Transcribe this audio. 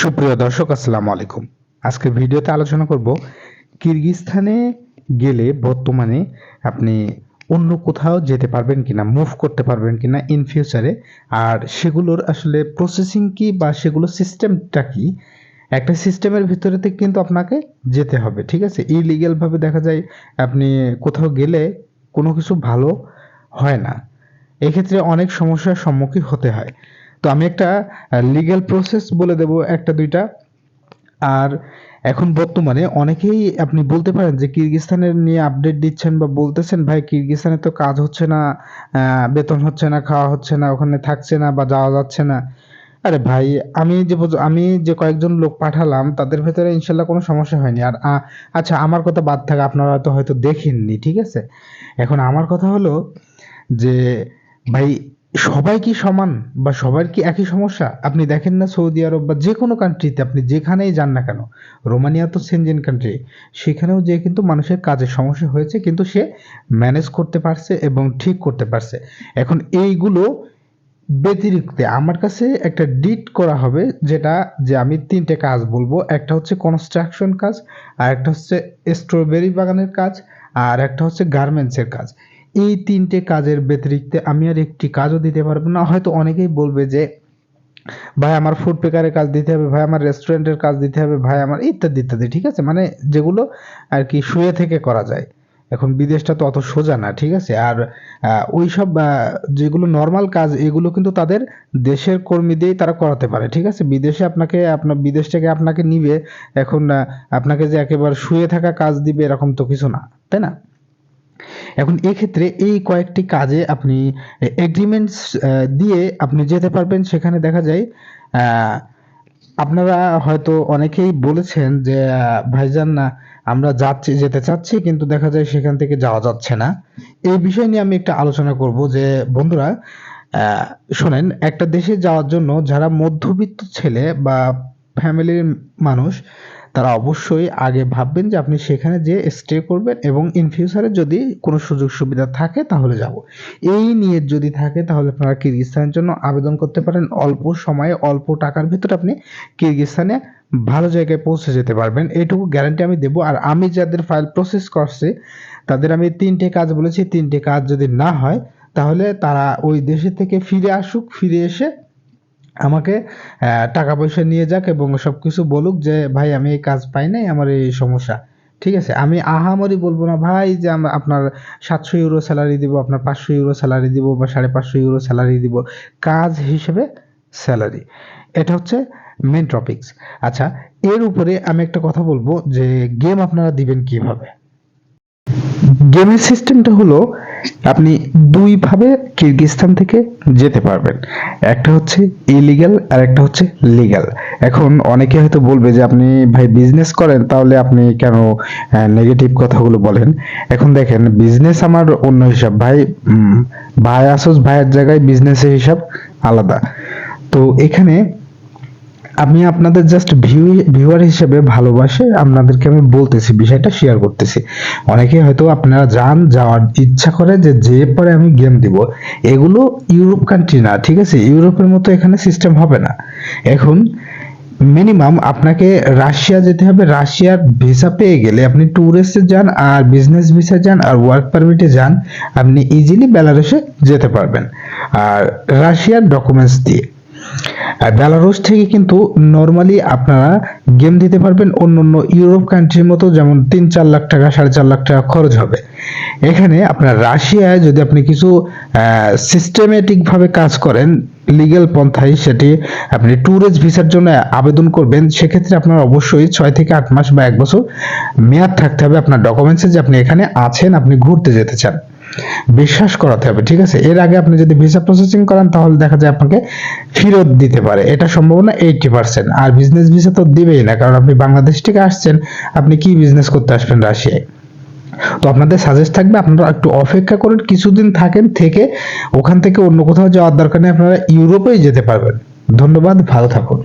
সুপ্রিয় দর্শক, আসসালামু আলাইকুম। আজকের ভিডিওতে আলোচনা করব, কিরগিজস্তানে গেলে বর্তমানে আপনি অন্য কোথাও যেতে পারবেন কিনা মুভ করতে পারবেন কিনা ইন ফিউচারে আর সেগুলোর আসলে প্রসেসিং কি বা সেগুলোর সিস্টেমটা কি, একটা সিস্টেমের ভিতরে থেকে কিন্তু আপনাকে যেতে হবে, ঠিক আছে? ইলিগ্যালভাবে দেখা যায় আপনি কোথাও গেলে কোনো কিছু ভালো হয় না। এক্ষেত্রে অনেক সমস্যার সম্মুখীন হতে হয়। তো আমি একটা লিগ্যাল প্রসেস বলে দেব একটা, দুইটা। আর এখন বর্তমানে অনেকেই আপনি বলতে পারেন যে কিরগিজস্তানের নিয়ে আপডেট দিচ্ছেন বা বলতেছেন, ভাই কিরগিজস্তানে তো কাজ হচ্ছে না বেতন হচ্ছে না, খাওয়া হচ্ছে না, ওখানে থাকছে না বা যাওয়া যাচ্ছে না। আরে ভাই, আমি যে আমি যে কয়েকজন লোক পাঠালাম, তাদের ভেতরে ইনশাল্লাহ কোনো সমস্যা হয়নি। আর আচ্ছা আমার কথা বাদ থাকে, আপনারা তো হয়তো দেখেননি, ঠিক আছে? এখন আমার কথা হলো যে, ভাই সবাই কি সমান বা সবার কি একই সমস্যা? আপনি দেখেন না সৌদি আরব বা যে কোনো কান্ট্রিতে আপনি যেখানেই যান না কেন, রোমানিয়া তো সেনজেন কান্ট্রি সেখানেও যে কিন্তু মানুষের কাজের সমস্যা হয়েছে, কিন্তু সে ম্যানেজ করতে পারছে এবং ঠিক করতে পারছে। এখন এইগুলো ব্যতিরিক্ত আমার কাছে একটা ডিট করা হবে, যেটা যে আমি তিনটে কাজ বলব। একটা হচ্ছে কনস্ট্রাকশন কাজ, আর একটা হচ্ছে স্ট্রবেরি বাগানের কাজ, আর একটা হচ্ছে গার্মেন্টসের কাজ। এই তিনটে কাজের ব্যতিরিক্ত আমি আর একটি কাজও দিতে পারব না। হয়তো অনেকেই বলবে যে, ভাই, আমার ফুড পেকারের কাজ দিতে হবে, ভাই, আমার রেস্টুরেন্টের কাজ দিতে হবে, ভাই, আমার ইত্যাদি ইত্যাদি। ঠিক আছে? মানে যেগুলো আর কি শুয়ে থেকে করা যায়। এখন বিদেশটা তো অত সোজা না, ঠিক আছে? আর ওই সব যেগুলো নর্মাল কাজ, এগুলো কিন্তু তাদের দেশের কর্মী দিয়েই তারা করাতে পারে, ঠিক আছে? বিদেশে আপনাকে আপনার বিদেশ থেকে আপনাকে নিবে, এখন আপনাকে যে একেবারে শুয়ে থাকা কাজ দিবে, এরকম তো কিছু না, তাই না? এখন এক্ষেত্রে এই কয়েকটি কাজে আপনি এগ্রিমেন্টস দিয়ে আপনি যেতে পারবেন। সেখানে দেখা যায় আপনারা হয়তো অনেকেই বলেছেন যে ভাইজান, না, আমরা যাচ্ছি, যেতে চাচ্ছি, কিন্তু দেখা যায় সেখান থেকে যাওয়া যাচ্ছে না। এই বিষয় নিয়ে আমি একটা আলোচনা করব যে, বন্ধুরা শোনেন, একটা দেশে যাওয়ার জন্য যারা মধ্যবিত্ত ছেলে বা ফ্যামিলির মানুষ তারা অবশ্যই আগে ভাববেন যে আপনি সেখানে যে স্টে করবেন এবং ইন ফিউচারে যদি কোনো সুযোগ সুবিধা থাকে তাহলে যাব। এই নিয়ে যদি থাকে তাহলে আপনারা কিরগিজস্তানের জন্য আবেদন করতে পারেন। অল্প সময়ে অল্প টাকার ভিতরে আপনি কিরগিজস্তানে ভালো জায়গায় পৌঁছে যেতে পারবেন। এটুকু গ্যারান্টি আমি দেবো। আর আমি যাদের ফাইল প্রসেস করছি, তাদের আমি তিনটে কাজ বলেছি। তিনটে কাজ যদি না হয়, তাহলে তারা ওই দেশে থেকে ফিরে আসুক। ফিরে এসে আমাকে টাকা পয়সা নিয়ে যাক এবং সবকিছু বলুক যে, ভাই, আমি এই কাজ পাই নাই, আমার এই সমস্যা। ঠিক আছে? আমি আহামরি বলব না, ভাই, যে আমরা আপনার সাতশো ইউরো স্যালারি দিব, আপনার পাঁচশো ইউরো স্যালারি দিব বা সাড়ে পাঁচশো ইউরো স্যালারি দিব। কাজ হিসেবে স্যালারি এটা হচ্ছে মেন টপিকস আচ্ছা এর উপরে আমি একটা কথা বলব যে গেম আপনারা দিবেন কীভাবে? গেমের সিস্টেমটা হলো আপনি দুইভাবে কিরগিজস্তান থেকে যেতে পারবেন। একটা হচ্ছে ইলিগাল আর একটা হচ্ছে লিগ্যাল এখন অনেকে হয়তো বলবে যে, আপনি ভাই বিজনেস করেন, তাহলে আপনি কেন নেগেটিভ কথাগুলো বলেন? এখন দেখেন বিজনেস আমার অন্য হিসাব। ভাই ভাই আসোস, ভাইয়ের জায়গায় বিজনেসের হিসাব আলাদা। তো এখানে আমি আপনাদের জাস্ট ভিউ ভিউয়ার হিসেবে ভালোবাসে, আপনাদেরকে আমি বলতেছি, বিষয়টা শেয়ার করতেছি। অনেকে হয়তো আপনারা যান, যাওয়ার ইচ্ছা করে যে যে পরে আমি গেম দিব, এগুলো ইউরোপ কান্ট্রি না, ঠিক আছে? ইউরোপের মতো এখানে সিস্টেম হবে না। এখন মিনিমাম আপনাকে রাশিয়া যেতে হবে রাশিয়ার ভিসা পেয়ে গেলে আপনি ট্যুরিস্টে যান, আর বিজনেস ভিসা যান, আর ওয়ার্ক পারমিটে যান, আপনি ইজিলি বেলারুসে যেতে পারবেন। আর রাশিয়ার ডকুমেন্টস দিয়ে। বেলারুস থেকে কিন্তু নর্মালি আপনারা গেম দিতে পারবেন অন্য অন্য ইউরোপ কান্ট্রির মতো, যেমন তিন চার লাখ টাকা, সাড়ে চার লাখ টাকা খরচ হবে। এখানে আপনার রাশিয়ায় যদি আপনি কিছু সিস্টেমেটিক ভাবে কাজ করেন লিগ্যাল পন্থায় সেটি আপনি ট্যুরিস্ট ভিসার জন্য আবেদন করবেন, সেক্ষেত্রে আপনার অবশ্যই ছয় থেকে আট মাস বা এক বছর মেয়াদ থাকতে হবে আপনার ডকুমেন্টসে যে আপনি এখানে আছেন, আপনি ঘুরতে যেতে চান। বিশ্বাস করাতে হবে, ঠিক আছে? এর আগে আপনি যদি ভিসা প্রসেসিং করান, তাহলে দেখা যায় আপনাকে ফেরত দিতে পারে। এটা সম্ভাবনা এইটি পার্সেন্ট আর বিজনেস ভিসা তো দিবেই না, কারণ আপনি বাংলাদেশ থেকে আসছেন, আপনি কি বিজনেস করতে আসবেন রাশিয়ায়? তো আপনাদের সাজেস্ট থাকবে, আপনারা একটু অপেক্ষা করেন, কিছুদিন থাকেন, থেকে ওখান থেকে অন্য কোথাও যাওয়ার দরকার নেই, আপনারা ইউরোপেই যেতে পারবেন। ধন্যবাদ, ভালো থাকুন।